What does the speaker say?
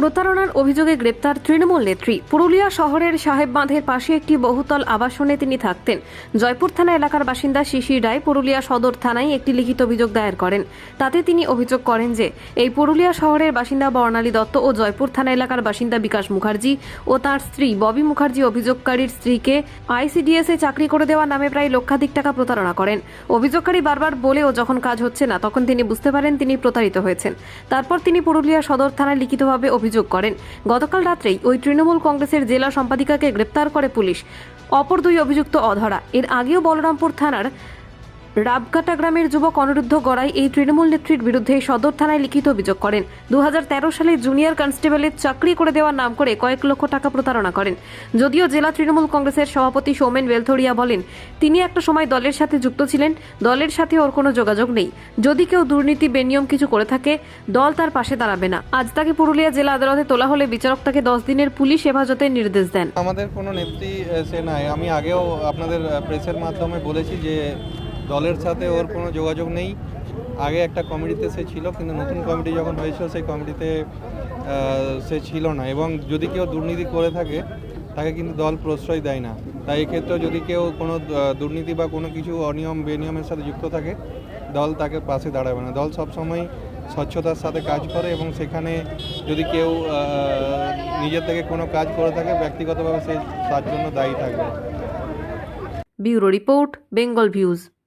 প্রতারণার অভিযোগে গ্রেপ্তার তৃণমূল নেত্রী। পুরুলিয়া শহরের সাহেব বাঁধের পাশে একটি বহুতল আবাসনে তিনি থাকতেন। জয়পুর থানা এলাকার বাসিন্দা শিশির রায় পুরুলিয়া সদর থানায় একটি লিখিত অভিযোগ দায়ের করেন। তাতে তিনি অভিযোগ করেন যে, এই পুরুলিয়া শহরের বাসিন্দা বর্ণালী দত্ত ও জয়পুর থানা এলাকার বাসিন্দা বিকাশ মুখার্জি ও তার স্ত্রী ববি মুখার্জি অভিযোগকারীর স্ত্রীকে আইসিডিএস চাকরি করে দেওয়া নামে প্রায় লক্ষাধিক টাকা প্রতারণা করেন। অভিযোগকারী বারবার বলেও যখন কাজ হচ্ছে না, তখন তিনি বুঝতে পারেন তিনি প্রতারিত হয়েছেন। তারপর তিনি পুরুলিয়া সদর থানায় লিখিতভাবে অভিযোগ করেন। গতকাল রাত্রেই ওই তৃণমূল কংগ্রেসের জেলা সম্পাদিকাকে গ্রেপ্তার করে পুলিশ। অপর দুই অভিযুক্ত অধরা। এর আগেও বলরামপুর থানার রাবকাটা গ্রামের যুবক অনিরুদ্ধ গড়াই এই তৃণমূল নেত্রীর বিরুদ্ধে সদর থানায় লিখিত অভিযোগ করেন। দুহাজার তেরো সালে জুনিয়র কনস্টেবলের চাকরি করে দেওয়ার নাম করে কয়েক লক্ষ টাকা প্রতারণা করেন। যদিও জেলা তৃণমূল কংগ্রেসের সভাপতি সৌমেন বেলথরিয়া বলেন, তিনি একটা সময় দলের সাথে যুক্ত ছিলেন, দলের সাথে ওর কোনো যোগাযোগ নেই। যদি কেউ দুর্নীতি, বেনিয়ম কিছু করে থাকে, দল তার পাশে দাঁড়াবে না। আজ তাকে পুরুলিয়া জেলা আদালতে তোলা হলে বিচারক তাকে দশ দিনের পুলিশ হেফাজতের নির্দেশ দেন। আমাদের কোনো নেত্রী সে নাই। আমি আগেও আপনাদের প্রেসের মাধ্যমে বলেছি যে দলের সাথে ওর কোনো যোগাযোগ নেই। আগে একটা কমিটিতে সে ছিল, কিন্তু নতুন কমিটি যখন হয়েছিল, সেই কমিটিতে সে ছিল না। এবং যদি কেউ দুর্নীতি করে থাকে, তাকে কিন্তু দল প্রশ্রয় দেয় না। তাই এক্ষেত্রে যদি কেউ কোনো দুর্নীতি বা কোনো কিছু অনিয়ম, বেনিয়মের সাথে যুক্ত থাকে, দল তাকে পাশে দাঁড়াবে না। দল সবসময় স্বচ্ছতার সাথে কাজ করে এবং সেখানে যদি কেউ নিজের থেকে কোনো কাজ করে থাকে, ব্যক্তিগতভাবে সে তার জন্য দায়ী থাকবে। Bureau report, Bengal Views.